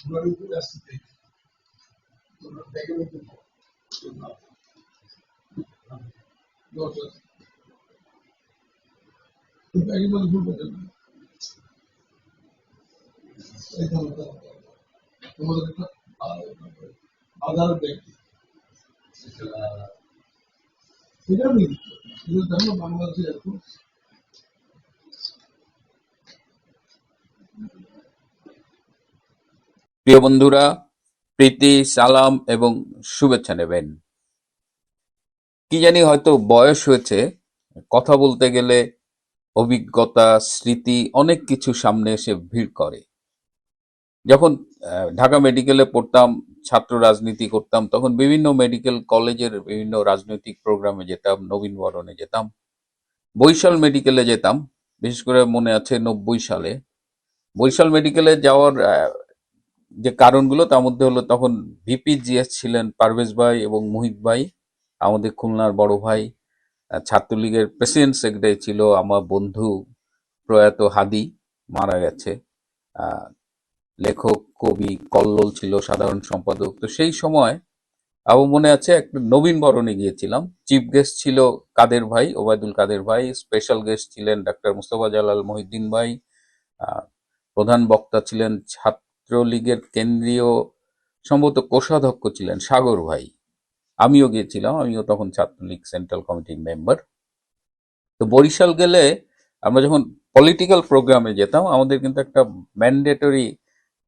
ওনার উপরে আসতে ওনার ব্যাগের মধ্যে দশ আছে ওই ব্যাগের মধ্যে ভুল করতেন না এই ধরো, ধরো, ধরো। তোমাদের একটা আধার ব্যাগ সেটা আমি বাংলাদেশে এখন প্রিয় বন্ধুরা, প্রীতি, সালাম এবং শুভেচ্ছা নেবেন। কি জানি হয়তো বয়স হয়েছে, কথা বলতে গেলে অভিজ্ঞতা, স্মৃতি, অনেক কিছু সামনে এসে ভিড় করে। যখন ঢাকা মেডিকেলে পড়তাম, ছাত্র রাজনীতি করতাম, তখন বিভিন্ন মেডিকেল কলেজের বিভিন্ন রাজনৈতিক প্রোগ্রামে যেতাম, নবীন বরণে যেতাম, বরিশাল মেডিকেলে যেতাম, বিশেষ করে মনে আছে নব্বই সালে। বরিশাল মেডিকেলে যাওয়ার যে কারণগুলো, তার মধ্যে হলো তখন ভিপি জিএস ছিলেন পারভেজ ভাই এবং মুহিত ভাই, আমাদের খুলনার বড় ভাই। ছাত্রলীগের প্রেসিডেন্ট সেক্রেটারি ছিল আমার বন্ধু প্রয়াত হাদি, মারা গেছে। লেখক, কবি কল্লোল ছিল সাধারণ সম্পাদক। তো সেই সময় আমার মনে আছে একটা নবীন বরণে গিয়েছিলাম। চিফ গেস্ট ছিল কাদের ভাই? ওবায়দুল কাদের ভাই। স্পেশাল গেস্ট ছিলেন ডাক্তার মুস্তফা জালাল মহিউদ্দিন ভাই। প্রধান বক্তা ছিলেন ছাত্রলীগের কেন্দ্রীয় সম্ভবত কোষাধ্যক্ষ ছিলেন সাগর ভাই। আমিও গিয়েছিলাম আমিও তখন ছাত্রলীগ সেন্ট্রাল কমিটির মেম্বার। তো বরিশাল গেলে আমরা যখন পলিটিক্যাল প্রোগ্রামে যেতাম আমাদের কিন্তু একটা ম্যান্ডেটরি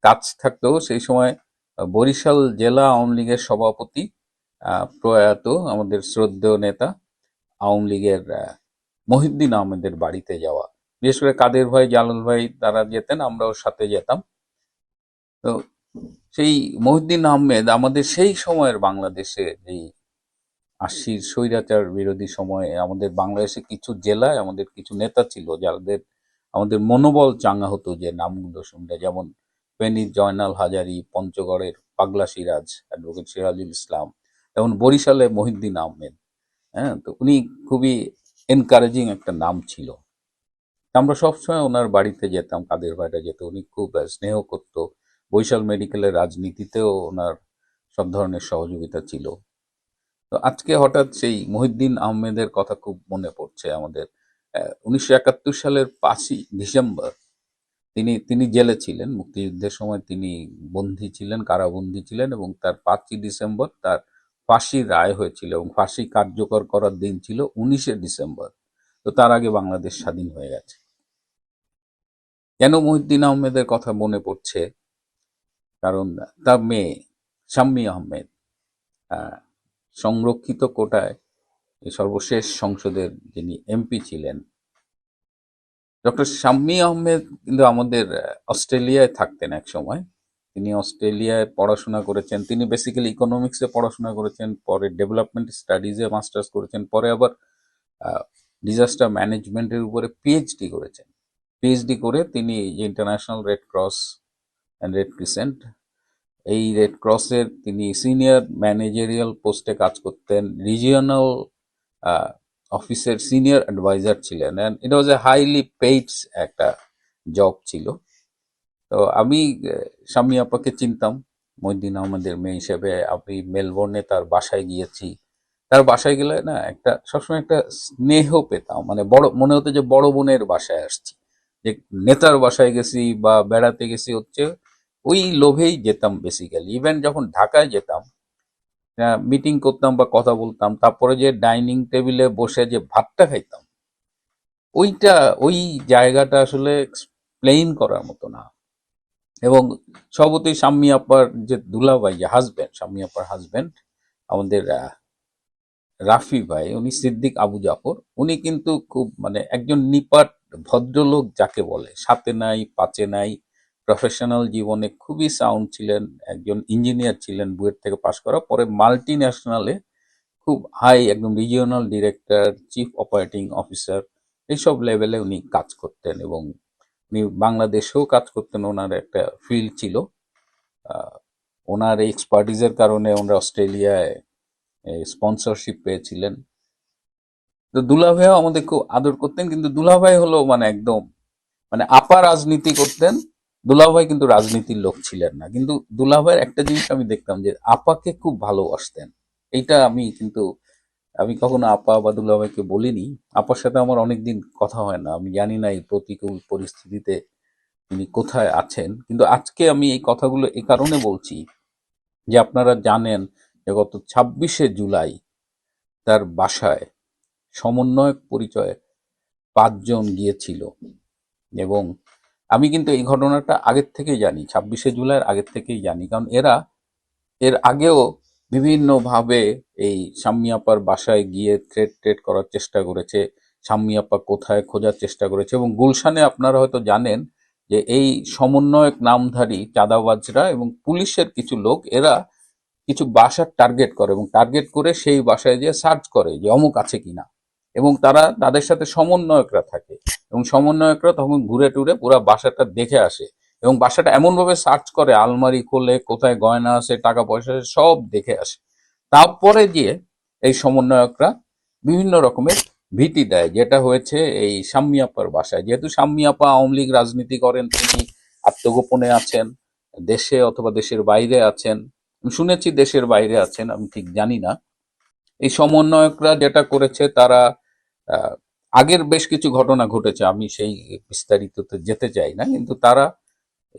কাজ থাকতো। সেই সময় বরিশাল জেলা আওয়ামী লীগের সভাপতি প্রয়াত আমাদের শ্রদ্ধেয় নেতা আওয়ামী লীগের আহ, মহিউদ্দিন আহমেদের বাড়িতে যাওয়া। বিশেষ করে কাদের ভাই জালাল ভাই তারা যেতেন আমরাও সাথে যেতাম। তো সেই মহিউদ্দিন আহমেদ আমাদের সেই সময়ের বাংলাদেশে যেই আশির স্বৈরাচার বিরোধী সময়ে আমাদের বাংলাদেশে কিছু জেলায় আমাদের কিছু নেতা ছিল যাদের আমাদের মনোবল চাঙ্গা হতো যে নামগুলো শুনলে। যেমন ফেনী জয়নাল হাজারি, পঞ্চগড়ের পাগলা সিরাজ অ্যাডভোকেট সিরাজুল ইসলাম, যেমন বরিশালে মহিউদ্দিন আহমেদ হ্যাঁ তো উনি খুবই এনকারেজিং একটা নাম ছিল। আমরা সবসময় ওনার বাড়িতে যেতাম, কাদের ভাইরা যেত, উনি খুব স্নেহ করতো। বরিশাল মেডিকেলের রাজনীতিতেও ওনার সব ধরনের সহযোগিতা ছিল। তো আজকে হঠাৎ সেই মহিউদ্দিন আহমেদের কথা খুব মনে পড়ছে আমাদের। উনিশশো একাত্তর সালের পাঁচই ডিসেম্বর তিনি তিনি জেলে ছিলেন। মুক্তিযুদ্ধের সময় তিনি বন্দী ছিলেন, কারাবন্দী ছিলেন এবং তার পাঁচই ডিসেম্বর তার ফাঁসি রায় হয়েছিল এবং ফাঁসি কার্যকর করার দিন ছিল উনিশে ডিসেম্বর। তো তার আগে বাংলাদেশ স্বাধীন হয়ে গেছে। কেন মহিউদ্দিন আহমেদের কথা মনে পড়ছে? কারণ তার মেয়ে শাম্মী আহমেদ আহ, সংরক্ষিত কোটায় সর্বশেষ সংসদের যিনি এমপি ছিলেন। ডক্টর শাম্মী আহমেদ কিন্তু আমাদের অস্ট্রেলিয়ায় থাকতেন এক সময়। তিনি অস্ট্রেলিয়ায় পড়াশোনা করেছেন তিনি বেসিক্যালি ইকোনমিক্সে পড়াশোনা করেছেন পরে ডেভেলপমেন্ট স্টাডিজে মাস্টার্স করেছেন পরে আবার ডিজাস্টার ম্যানেজমেন্টের উপরে পিএইচডি করেছেন। পিএইচডি করে তিনি international red cross and red crescent এই রেড ক্রসের তিনি সিনিয়র ম্যানেজারিয়াল পোস্টে কাজ করতেন রিজিয়নাল অফিসের সিনিয়র অ্যাডভাইজার ছিলেন। And it was a highly paid একটা জব ছিল। তো আমি স্বামী আপাকে চিনতাম। মহিউদ্দিন আহমেদের মেয়ে হিসেবে আমি মেলবোর্নে তার বাসায় গিয়েছি। তার বাসায় গেলে না একটা, সবসময় একটা স্নেহ পেতাম। মানে বড়, মনে হতো যে বড় বোনের বাসায় আসছি। যে নেতার বাসায় গেছি বা বেড়াতে গেছি হচ্ছে ওই লোভেই যেতাম বেসিক্যালি ইভেন যখন ঢাকায় যেতাম মিটিং করতাম বা কথা বলতাম, তারপরে যে ডাইনিং টেবিলে বসে যে ভাতটা খাইতাম, ওইটা, ওই জায়গাটা আসলে এক্সপ্লেইন করার মতো না। এবং সবতই শাম্মী আপার যে দুলাভাই, যে হাজব্যান্ড শাম্মী আপার হাজব্যান্ড আমাদের রাফি ভাই, উনি সিদ্দিক আবু জাফর, উনি কিন্তু খুব মানে একজন নিপাট ভদ্রলোক যাকে বলে, সাথে নাই, পাচে নাই প্রফেশনাল জীবনে খুবই সাউন্ড ছিলেন, একজন ইঞ্জিনিয়ার ছিলেন বুয়েট থেকে পাশ করা পরে মাল্টি ন্যাশনালে খুব হাই একদম regional director chief operating officer এইসব লেভেলে উনি কাজ করতেন এবং উনি বাংলাদেশেও কাজ করতেন, ওনার একটা ফিল্ড ছিল। ওনার এক্সপার্টিজের কারণে ওনারা অস্ট্রেলিয়ায় স্পন্সরশিপ পেয়েছিলেন। তো দুলা দুলাভাইও আমাদের খুব আদর করতেন, কিন্তু দুলাভাই হলো মানে একদম মানে আপা রাজনীতি করতেন। দুলাভাই কিন্তু রাজনীতির লোক ছিলেন না। কিন্তু দুলাভাইয়ের একটা জিনিস আমি দেখতাম যে আপাকে খুব ভালোবাসতেন। এইটা আমি কিন্তু, আমি কখনো আপা বা দুলাভাইকে বলিনি। আপার সাথে আমার অনেকদিন কথা হয় না। আমি জানি না এই প্রতিকূল পরিস্থিতিতে তিনি কোথায় আছেন। কিন্তু আজকে আমি এই কথাগুলো এ কারণে বলছি যে আপনারা জানেন যে গত ছাব্বিশে জুলাই তার বাসায় সমন্বয়ক পরিচয়ে পাঁচজন গিয়েছিল এবং আমি কিন্তু এই ঘটনাটা আগের থেকেই জানি, ছাব্বিশে জুলাইয়ের আগের থেকেই জানি। কারণ এরা, এর আগেও বিভিন্নভাবে এই সাম্মিয়াপার বাসায় গিয়ে থ্রেট ট্রেট করার চেষ্টা করেছে শাম্মিয়াপা কোথায় খোঁজার চেষ্টা করেছে এবং গুলশানে আপনারা হয়তো জানেন যে এই সমন্বয়ক নামধারী চাঁদাবাজরা এবং পুলিশের কিছু লোক, এরা কিছু বাসার টার্গেট করে এবং টার্গেট করে সেই বাসায় যে সার্চ করে যে অমুক আছে কিনা। এবং তারা তাদের সাথে সমন্বয়করা থাকে। এবং সমন্বয়করা তখন ঘুরে টুরে পুরো বাসাটা দেখে আসে এবং বাসাটা এমনভাবে সার্চ করে আলমারি খোলে কোথায় গয়না আছে টাকা পয়সা আছে, সব দেখে আসে। তারপরে গিয়ে এই সমন্বয়করা বিভিন্ন রকমের ভীতি দেয়, যেটা হয়েছে এই শাম্মিয়াপার বাসায়। যেহেতু শাম্মিয়াপা আওয়ামী লীগ রাজনীতি করেন, তিনি আত্মগোপনে আছেন, দেশে অথবা দেশের বাইরে আছেন। শুনেছি দেশের বাইরে আছেন, আমি ঠিক জানি না। এই সমন্বয়করা যেটা করেছে, তারা আগের বেশ কিছু ঘটনা ঘটেছে, আমি সেই বিস্তারিততে যেতে চাই না, কিন্তু তারা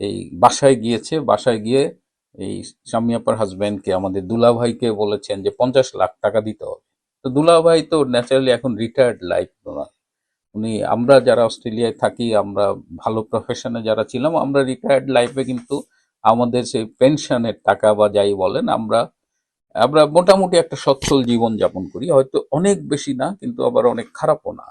এই বাসায় গিয়েছে, বাসায় গিয়ে এই শামিয়াপার হাজবেন্ডকে আমাদের দুলাভাইকে বলেছেন যে পঞ্চাশ লাখ টাকা দিতে হবে। তো দুলাভাই তো ন্যাচারালি এখন রিটায়ার্ড লাইফ উনি, আমরা যারা অস্ট্রেলিয়ায় থাকি, আমরা ভালো প্রফেশনে যারা ছিলাম, আমরা রিটায়ার্ড লাইফে কিন্তু আমাদের সেই পেনশনের টাকা বা যাই বলেন, আমরা আমরা মোটামুটি একটা সচ্ছল জীবন যাপন করি। হয়তো অনেক বেশি না, কিন্তু আবার অনেক খারাপও না।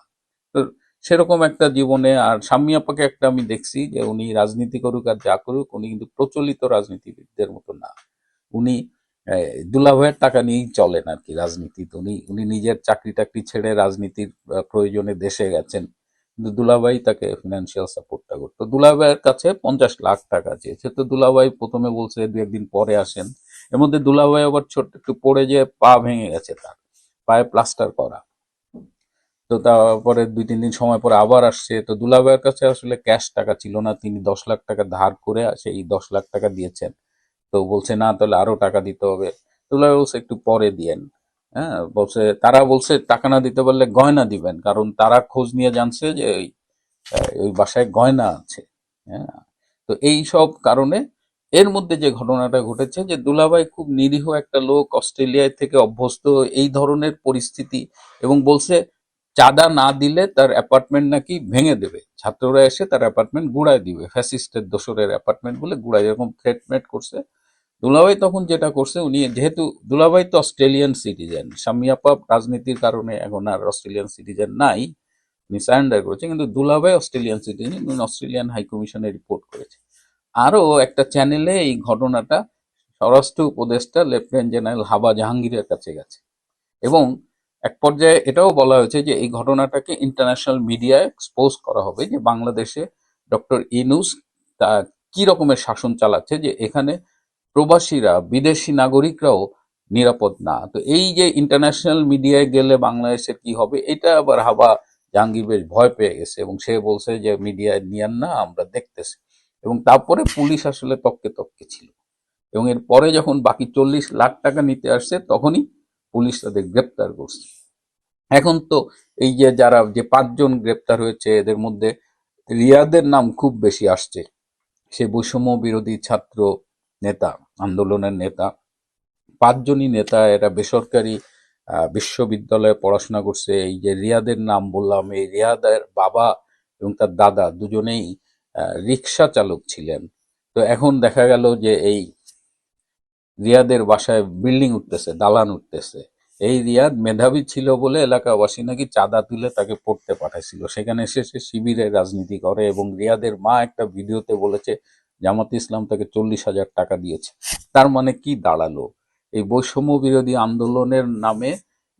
তো সেরকম একটা জীবনে, আর স্বামী আপাকে একটা আমি দেখছি যে উনি রাজনীতি করুক আর যা করুক, উনি কিন্তু প্রচলিত রাজনীতিবিদদের মতো না। উনি দুলাভাইয়ের টাকা নিয়েই চলেন আর কি রাজনীতিতে। উনি উনি নিজের চাকরি টাকরি ছেড়ে রাজনীতির প্রয়োজনে দেশে গেছেন। কিন্তু দুলাভাই তাকে ফিনান্সিয়াল সাপোর্টটা করতো। দুলাভাইয়ের কাছে পঞ্চাশ লাখ টাকা চেয়েছে। তো দুলাভাই প্রথমে বলছে, দু একদিন পরে আসেন। এর মধ্যে দুলাভাই আবার ছোট্ট একটু পড়ে যে পা ভেঙে গেছে তার। পায়ে প্লাস্টার করা। তো তারপরে দুই, তিন দিন সময় পরে আবার আসছে। তো দুলাভাইয়ের কাছে আসলে ক্যাশ টাকা ছিল না, তিনি দশ লাখ টাকা ধার করে সেই দশ লাখ টাকা দিয়েছেন। তো বলছে, না, তাহলে আরও টাকা দিতে হবে। দুলাভাই বলছে, একটু পরে দিয়েন। হ্যাঁ বলছে, তারা বলছে, টাকা না দিতে পারলে গয়না দিবেন, কারণ তারা খোঁজ নিয়ে জানছে যে ওই ওই বাসায় গয়না আছে। হ্যাঁ তো এই সব কারণে এর মধ্যে যে ঘটনাটা ঘটেছে যে দুলাভাই খুব নিরীহ একটা লোক অস্ট্রেলিয়ায় থেকে অভ্যস্ত, এই ধরনের পরিস্থিতি এবং বলছে চাঁদা না দিলে তার অ্যাপার্টমেন্ট নাকি ভেঙে দেবে। ছাত্ররা এসে তার অ্যাপার্টমেন্ট গুড়ায় দিবে। ফ্যাসিস্টের দোসরের অ্যাপার্টমেন্ট বলে গুড়ায়, এরকম থ্রেটমেট করছে। দুলাভাই তখন যেটা করছে, উনি যেহেতু, দুলাভাই তো অস্ট্রেলিয়ান সিটিজেন শামিয়াপা রাজনীতির কারণে এখন আর অস্ট্রেলিয়ান সিটিজেন নাই, উনি সারেন্ডার করেছে, কিন্তু দুলাভাই অস্ট্রেলিয়ান সিটিজেন উনি অস্ট্রেলিয়ান হাই কমিশনে রিপোর্ট করেছে। আরও একটা চ্যানেলে এই ঘটনাটা স্বরাষ্ট্র উপদেষ্টা লেফটেন্যান্ট জেনারেল হাবা জাহাঙ্গীরের কাছে গেছে। এবং এক পর্যায়ে এটাও বলা হয়েছে যে এই ঘটনাটাকে ইন্টারন্যাশনাল মিডিয়ায় এক্সপোজ করা হবে যে বাংলাদেশে ডক্টর ইনুস তা কি রকমের শাসন চালাচ্ছে যে এখানে প্রবাসীরা, বিদেশি নাগরিকরাও নিরাপদ না। তো এই যে ইন্টারন্যাশনাল মিডিয়ায় গেলে বাংলাদেশের কি হবে, এটা আবার হাবা জাহাঙ্গীর বেশ ভয় পেয়ে গেছে এবং সে বলছে যে মিডিয়ায় নিয়ান না, আমরা দেখতেছি। এবং তারপরে পুলিশ আসলে তককে তককে ছিল। এবং এর পরে যখন বাকি চল্লিশ লাখ টাকা নিতে আসছে, তখনই পুলিশ তাদের গ্রেপ্তার করছে। এখন তো এই যে যারা, যে পাঁচজন গ্রেপ্তার হয়েছে, এদের মধ্যে রিয়াদের নাম খুব বেশি আসছে। সে বৈষম্য বিরোধী ছাত্র নেতা, আন্দোলনের নেতা, পাঁচজনই নেতা, এরা বেসরকারি বিশ্ববিদ্যালয়ে পড়াশোনা করছে। এই যে রিয়াদের নাম বললাম, এই রিয়াদের বাবা এবং তার দাদা দুজনেই রিক্সা চালক ছিলেন। তো এখন দেখা গেল যে এই রিয়াদের বাসায় বিল্ডিং উঠতেছে, দালান উঠতেছে। এই রিয়াদ মেধাবী ছিল বলে এলাকাবাসী নাকি চাঁদা তুলে তাকে পড়তে পাঠাইছিল। সেখানে এসে সে শিবিরে রাজনীতি করে এবং রিয়াদের মা একটা ভিডিওতে বলেছে, জামাত ইসলাম তাকে চল্লিশ হাজার টাকা দিয়েছে। তার মানে কি দাঁড়াল? এই বৈষম্য বিরোধী আন্দোলনের নামে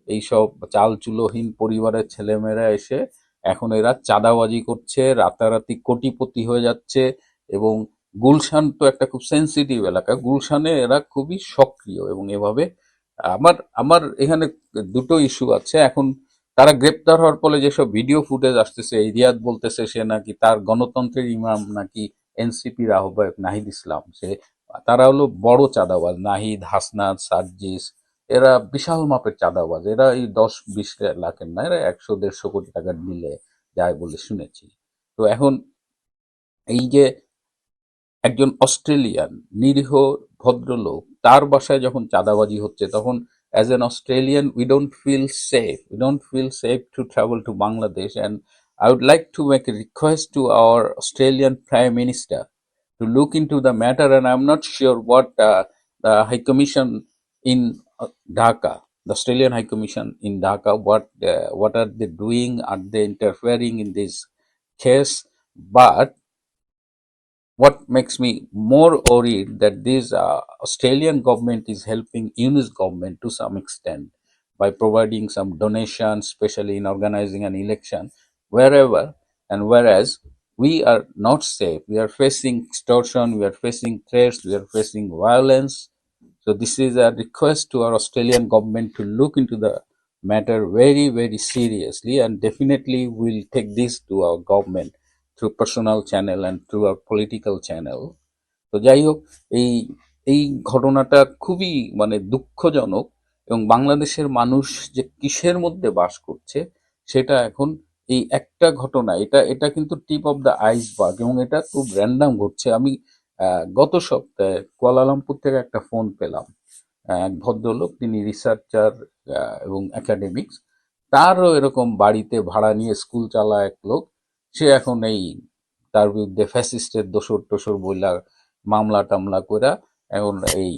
এইসব চাল চুলোহীন পরিবারের ছেলেমেয়েরা এসে, এখন এরা চাঁদাবাজি করছে, রাতারাতি কোটিপতি হয়ে যাচ্ছে এবং গুলশান তো একটা খুব সেন্সিটিভ এলাকা। গুলশানে এরা খুবই সক্রিয় এবং এভাবে আমার আমার এখানে দুটো ইস্যু আছে। এখন তারা গ্রেপ্তার হওয়ার ফলে যেসব ভিডিও ফুটেজ আসতেছে, এই রিয়াদ বলতেছে সে নাকি তার গণতন্ত্রের ইমাম নাকি এনসিপির আহ্বায়ক নাহিদ ইসলাম। সে, তারা হলো বড় চাঁদাবাজ, নাহিদ, হাসনাত সার্জিস এরা বিশাল মাপের চাঁদাবাজ। এরা এই দশ বিশ লাখের না, এরা একশো দেড়শো কোটি টাকা নিলে যায় বলে শুনেছি। তো এখন এই যে একজন অস্ট্রেলিয়ান নিরীহ ভদ্রলোক, তার বাসায় যখন চাঁদাবাজি হচ্ছে, তখন as an Australian we don't feel safe we don't feel safe to travel to Bangladesh and I would like to make a request to our Australian prime minister to look into the matter and I am not sure what the high commission in Dhaka the Australian high commission in Dhaka what what are they doing are they interfering in this case but what makes me more worried that this uh, Australian government is helping Yunus government to some extent by providing some donations, especially in organizing an election wherever and whereas we are not safe. We are facing extortion, we are facing threats, we are facing violence. So this is a request to our Australian government to look into the matter very, very seriously and definitely we'll take this to our government through personal channel and through our political channel তো যাই হোক এই এই ঘটনাটা খুবই মানে দুঃখজনক এবং বাংলাদেশের মানুষ যে কিসের মধ্যে বাস করছে, সেটা এখন এই একটা ঘটনা, এটা এটা কিন্তু টিপ অফ দ্য আইসবার্গ এবং এটা খুব র্যান্ডাম ঘটছে। আমি গত সপ্তাহে কুয়ালালামপুর থেকে একটা ফোন পেলাম এক ভদ্রলোক, তিনি রিসার্চার এবং একাডেমিক্স তারও এরকম বাড়িতে ভাড়া নিয়ে স্কুল চালা এক লোক। সে এখন এই তার বিরুদ্ধে ফ্যাসিস্টের দোসর টোসর বইলা মামলা টামলা করে এখন এই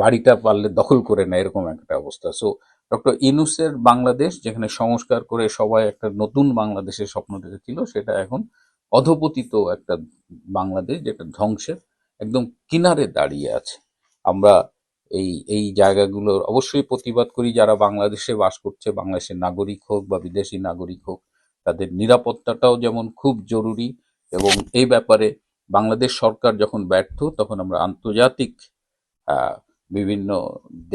বাড়িটা পারলে দখল করে নেয়, এরকম একটা অবস্থা। সো ডক্টর ইনুসের বাংলাদেশ, যেখানে সংস্কার করে সবাই একটা নতুন বাংলাদেশের স্বপ্ন দেখেছিল, সেটা এখন অধপতিত একটা বাংলাদেশ যেটা ধ্বংসের একদম কিনারে দাঁড়িয়ে আছে। আমরা এই এই জায়গাগুলোর অবশ্যই প্রতিবাদ করি, যারা বাংলাদেশে বাস করছে, বাংলাদেশের নাগরিক হোক বা বিদেশি নাগরিক হোক। তাদের নিরাপত্তাটাও যেমন খুব জরুরি এবং এই ব্যাপারে বাংলাদেশ সরকার যখন ব্যর্থ, তখন আমরা আন্তর্জাতিক বিভিন্ন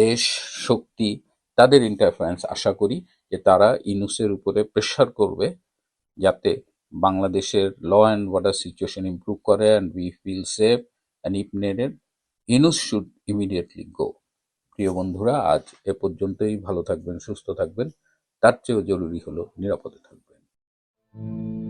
দেশ শক্তি তাদের ইন্টারফারেন্স আশা করি যে তারা ইনুসের উপরে প্রেশার করবে যাতে বাংলাদেশের law and order situation improve করে and we feel safe and if Yunus should immediately go প্রিয় বন্ধুরা, আজ এ পর্যন্তই। ভালো থাকবেন, সুস্থ থাকবেন। তার চেয়েও জরুরি হলো নিরাপদে থাকবেন। Thank you.